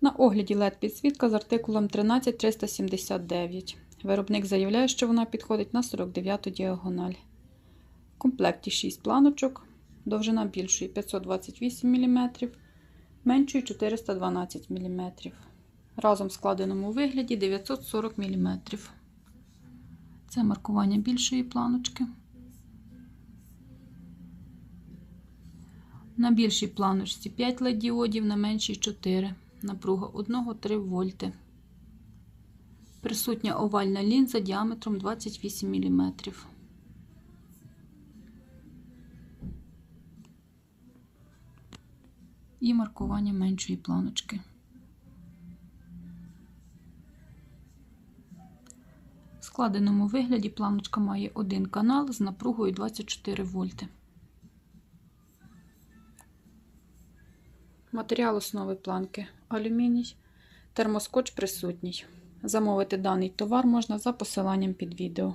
На огляді LED підсвітка з артикулом 13379. Виробник заявляє, що вона підходить на 49 діагональ. В комплекті 6 планочок, довжина більшої 528 мм, меншої 412 мм. Разом в складеному вигляді 940 мм. Це маркування більшої планочки. На більшій планочці 5 LED діодів, на меншій 4. Напруга 1-3 вольти. Присутня овальна лінза діаметром 28 мм. І маркування меншої планочки. В складеному вигляді планочка має один канал з напругою 24 вольти. Матеріал основи планки алюміній, термоскотч присутній. Замовити даний товар можна за посиланням під відео.